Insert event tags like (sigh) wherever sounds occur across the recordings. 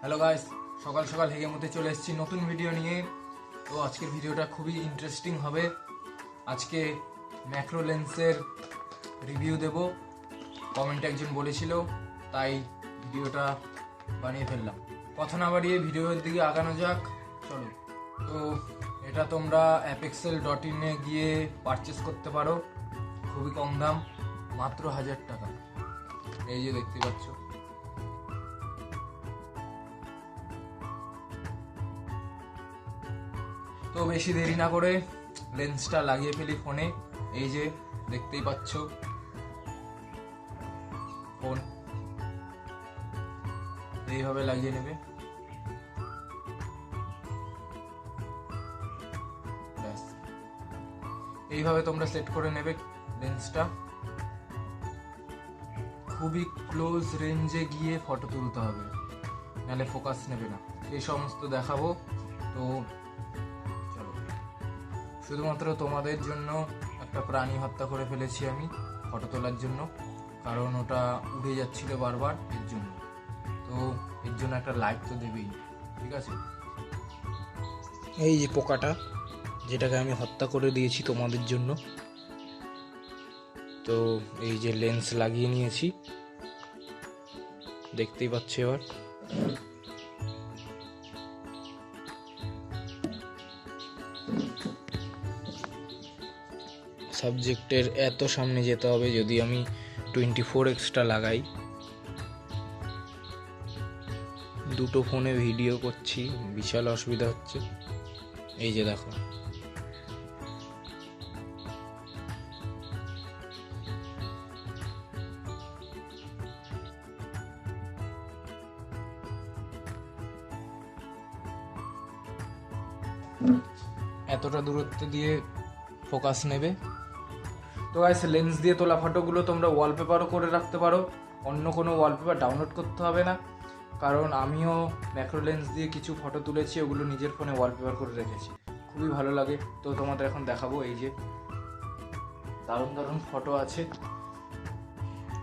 Hello guys সকাল সকাল হেগে মধ্যে চলে এসেছি নতুন ভিডিও নিয়ে। তো আজকের ভিডিওটা খুবই ইন্টারেস্টিং হবে। আজকে ম্যাক্রো লেন্সের রিভিউ দেব। কমেন্টে একজন বলেছিল, তাই ভিডিওটা বানিয়ে ফেললাম। কথা না বাড়িয়ে ভিডিওর দিকে আগানো যাক, চলো। তো এটা তোমরা অ্যাপেক্সেল ডট ইনে গিয়ে পারচেস করতে পারো। খুবই কম দাম, মাত্র হাজার টাকা। এই যে দেখতে পাচ্ছ। তো বেশি দেরি না করে লেন্সটা লাগিয়ে ফেলি ফোনে। এই যে, দেখতেই পাচ্ছ। ফোন। এইভাবে লাগিয়ে নেবে। এইভাবে তোমরা সেট করে নেবে লেন্সটা। খুবই ক্লোজ রেঞ্জে গিয়ে ফটো তুলতে হবে। নাহলে ফোকাস নেবে না। এই সমস্ত দেখাবো। তো শুধুমাত্র তোমাদের জন্য একটা প্রাণী হত্যা করে ফেলেছি আমি, ফটো তোলার জন্য। কারণ ওটা উড়ে যাচ্ছিল বারবার এর জন্য। তো এর জন্য একটা লাইক তো দেবেই, ঠিক আছে? এই যে পোকাটা, যেটাকে আমি হত্যা করে দিয়েছি তোমাদের জন্য। তো এই যে লেন্স লাগিয়ে নিয়েছি। দেখতেই পাচ্ছি এবার। সাবজেক্টের এত সামনে যেতে হবে যদি আমি টোয়েন্টি ফোর এক্সট্রা লাগাই। দুটো ফোনে ভিডিও করছি, বিশাল অসুবিধা হচ্ছে। এই যে দেখো। এতটা দূরত্ব দিয়ে ফোকাস নেবে। তো গাইস লেন্স দিয়ে তোলা ফটোগুলো তোমরা ওয়ালপেপারও করে রাখতে পারো। অন্য কোনো ওয়ালপেপার ডাউনলোড করতে হবে না। কারণ আমিও ম্যাক্রো লেন্স দিয়ে কিছু ফটো তুলেছি, ওগুলো নিজের ফোনে ওয়ালপেপার করে রেখেছি। খুবই ভালো লাগে। তো তোমাদের এখন দেখাবো এই যে দারুণ দারুণ ফটো আছে।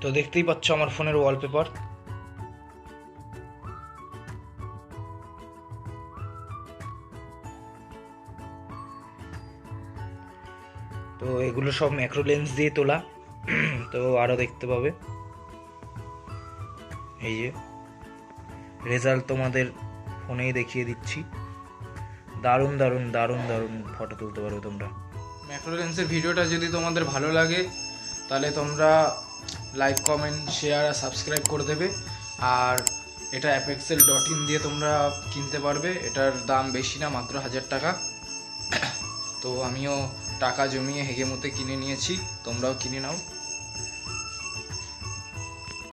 তো দেখতেই পাচ্ছ আমার ফোনের ওয়ালপেপার তো এগুলো সব ম্যাক্রো লেন্স দিয়ে তোলা। (clears throat) তো আরও দেখতে পাবে। এই যে রেজাল্ট তোমাদের ফোনেই দেখিয়ে দিচ্ছি। দারুণ দারুণ দারুণ দারুণ ফটো তুলতে পারবে তোমরা। ম্যাক্রো লেন্সের ভিডিওটা যদি তোমাদের ভালো লাগে, তাহলে তোমরা লাইক কমেন্ট শেয়ার আর সাবস্ক্রাইব করে দেবে। আর এটা অ্যাপেক্সেল ডট ইন দিয়ে তোমরা কিনতে পারবে। এটার দাম বেশি না, মাত্র হাজার টাকা। (clears throat) তো আমিও টাকা জমিয়ে হেগে মতে কিনে নিয়েছি তোমরাও কিনে নাও।